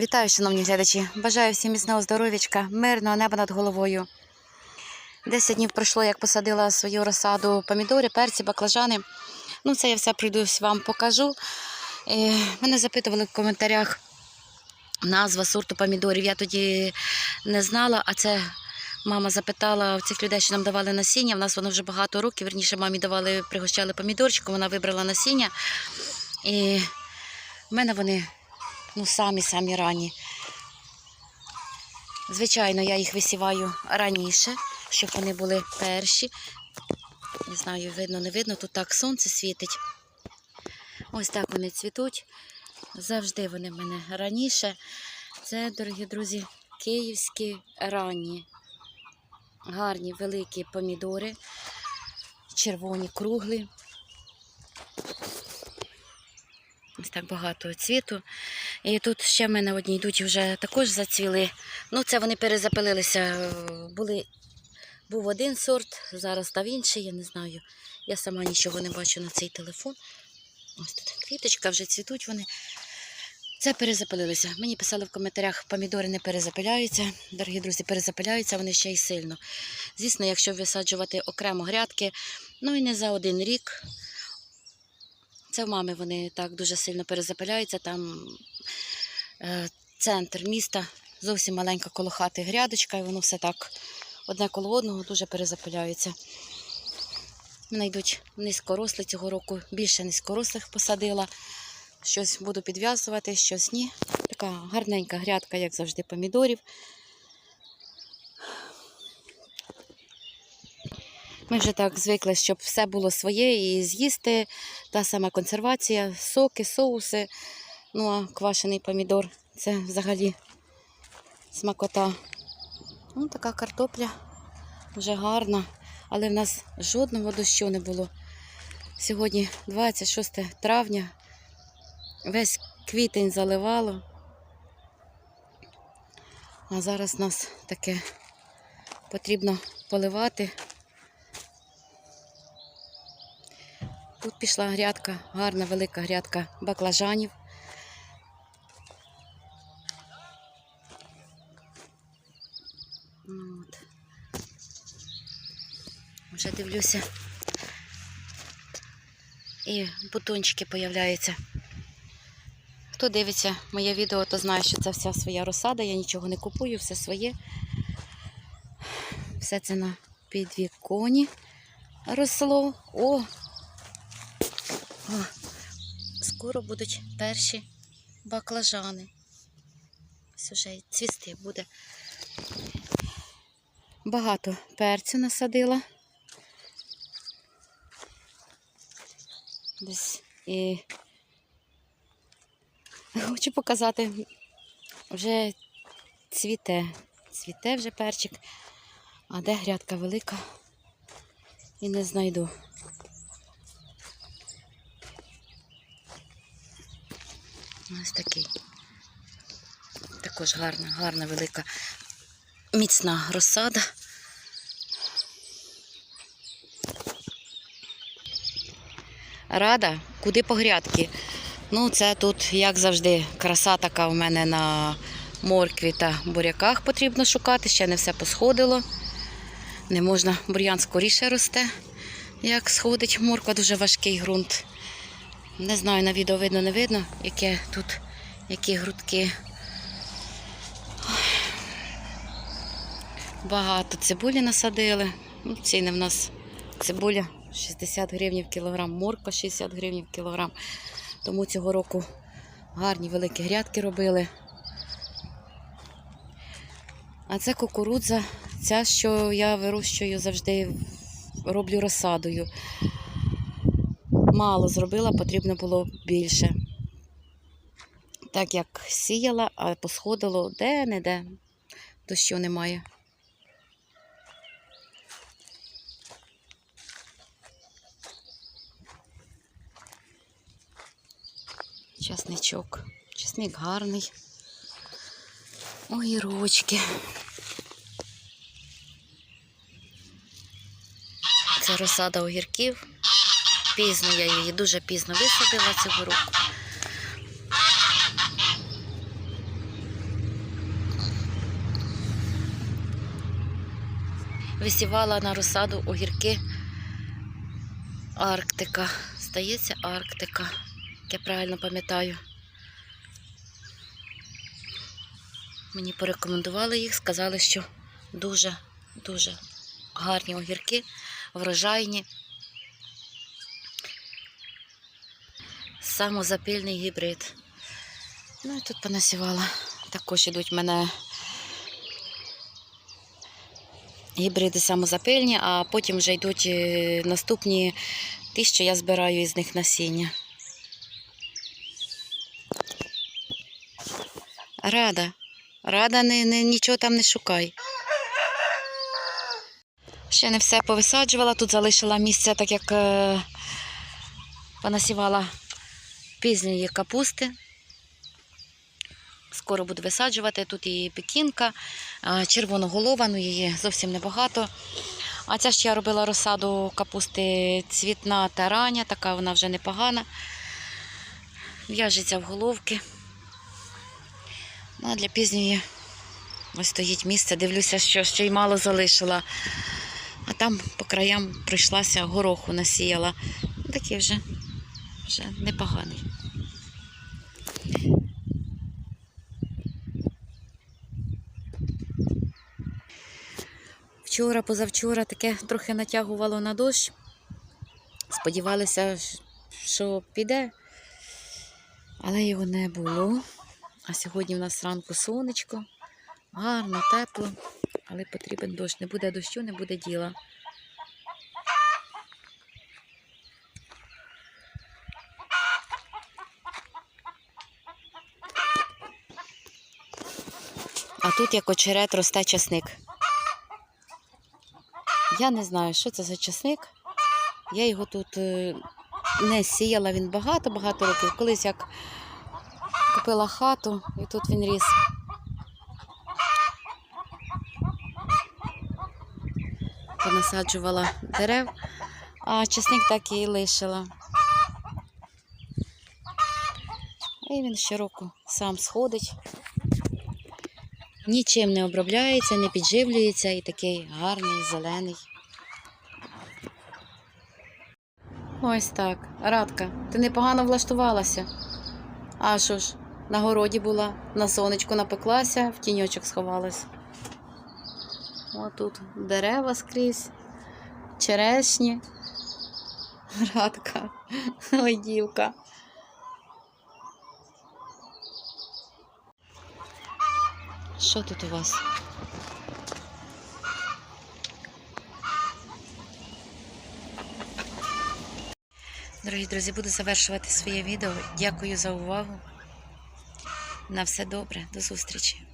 Вітаю, шановні глядачі! Бажаю всім міцного здоров'ячка, мирного неба над головою. Десять днів пройшло, як посадила свою розсаду помідори, перці, баклажани. Ну, це я все прийдусь вам покажу. Е, мене запитували в коментарях назва сорту помідорів. Я тоді не знала, а це мама запитала в цих людей, що нам давали насіння. В нас воно вже багато років. Верніше, мамі давали, пригощали помідорчиком, вона вибрала насіння. І в мене вони ну, самі-самі ранні. Звичайно, я їх висіваю раніше, щоб вони були перші. Не знаю, видно, не видно, тут так сонце світить. Ось так вони цвітуть. Завжди вони в мене раніше. Це, дорогі друзі, київські ранні. Гарні великі помідори, червоні, круглі. Ось так багато цвіту. І тут ще в мене одні йдуть вже також зацвіли. Ну, це вони перезапилилися. Були, був один сорт, зараз став інший, я не знаю. Я сама нічого не бачу на цей телефон. Ось тут квіточка, вже цвітуть вони. Це перезапилилися. Мені писали в коментарях, помідори не перезапиляються. Дорогі друзі, перезапиляються вони ще й сильно. Звісно, якщо висаджувати окремо грядки, ну і не за один рік. Це в мами вони так дуже сильно перезапиляються. Там е, центр міста, зовсім маленька коло хати грядочка, і воно все так одне коло одного дуже перезапиляється. Мене йдуть низькорослі цього року, більше низькорослих посадила. Щось буду підв'язувати, щось ні. Така гарненька грядка, як завжди, помідорів. Ми вже так звикли, щоб все було своє і з'їсти. Та сама консервація, соки, соуси. Ну а квашений помідор це взагалі смакота. Ну, така картопля вже гарна, але в нас жодного дощу не було. Сьогодні 26 травня, весь квітень заливало. А зараз нас таке потрібно поливати. Тут пішла грядка, гарна велика грядка баклажанів. Ну, От. Вже дивлюся. І бутончики появляються. Хто дивиться моє відео, то знає, що це вся своя розсада. Я нічого не купую, все своє. Все це на підвіконі росло. О, о, скоро будуть перші баклажани. Ось уже й цвісти буде. Багато перцю насадила. Десь і хочу показати, вже цвіте, цвіте вже перчик, а де грядка велика і не знайду. Ось такий. Також гарна, гарна, велика, міцна розсада. Рада, куди по грядки? Ну, це тут, як завжди, краса така у мене на моркві та буряках потрібно шукати. Ще не все посходило. Не можна, бур'ян скоріше росте, як сходить. Морква дуже важкий ґрунт. Не знаю, на відео видно, не видно, яке тут, які грудки. Багато цибулі насадили. Ну, ціни в нас цибуля 60 гривень в кілограм, морква 60 гривень в кілограм. Тому цього року гарні великі грядки робили. А це кукурудза, ця, що я вирощую завжди, роблю розсадою. Мало зробила, потрібно було більше. Так як сіяла, а посходило де-не-де, дощу немає. Часничок. Часник гарний. Огірочки. Це розсада огірків. Пізно я її дуже пізно висадила цього року. Висівала на розсаду огірки Арктика. Здається, Арктика, як я правильно пам'ятаю. Мені порекомендували їх, сказали, що дуже-дуже гарні огірки, врожайні. Самозапильний гібрид. Ну і тут понасівала. Також ідуть в мене гібриди самозапильні, а потім вже йдуть е, наступні ті, що я збираю із них насіння. Рада. Рада, не, не, нічого там не шукай. Ще не все повисаджувала, тут залишила місце, так як е, понасівала пізньої капусти. Скоро буду висаджувати. Тут і пекінка, е, червоноголова, ну її зовсім небагато. А ця ж я робила розсаду капусти цвітна та рання, така вона вже непогана. В'яжеться в головки. Ну, а для пізньої ось стоїть місце. Дивлюся, що ще й мало залишила. А там по краям прийшлася гороху насіяла. Такий вже, вже непоганий. Вчора, позавчора таке трохи натягувало на дощ. Сподівалися, що піде, але його не було. А сьогодні в нас ранку сонечко, гарно, тепло, але потрібен дощ. Не буде дощу, не буде діла. А тут як очерет росте часник. Я не знаю, що це за часник. Я його тут е, не сіяла, він багато-багато років. Колись як купила хату і тут він ріс. Понасаджувала дерев, а часник так і лишила. І він щороку сам сходить. Нічим не обробляється, не підживлюється і такий гарний, зелений. Ось так. Радка, ти непогано влаштувалася. А що ж, на городі була, на сонечку напеклася, в тіньочок сховалась. Отут дерева скрізь, черешні. Радка, ой, дівка. Що тут у вас? Дорогі друзі, буду завершувати своє відео. Дякую за увагу. На все добре, до зустрічі.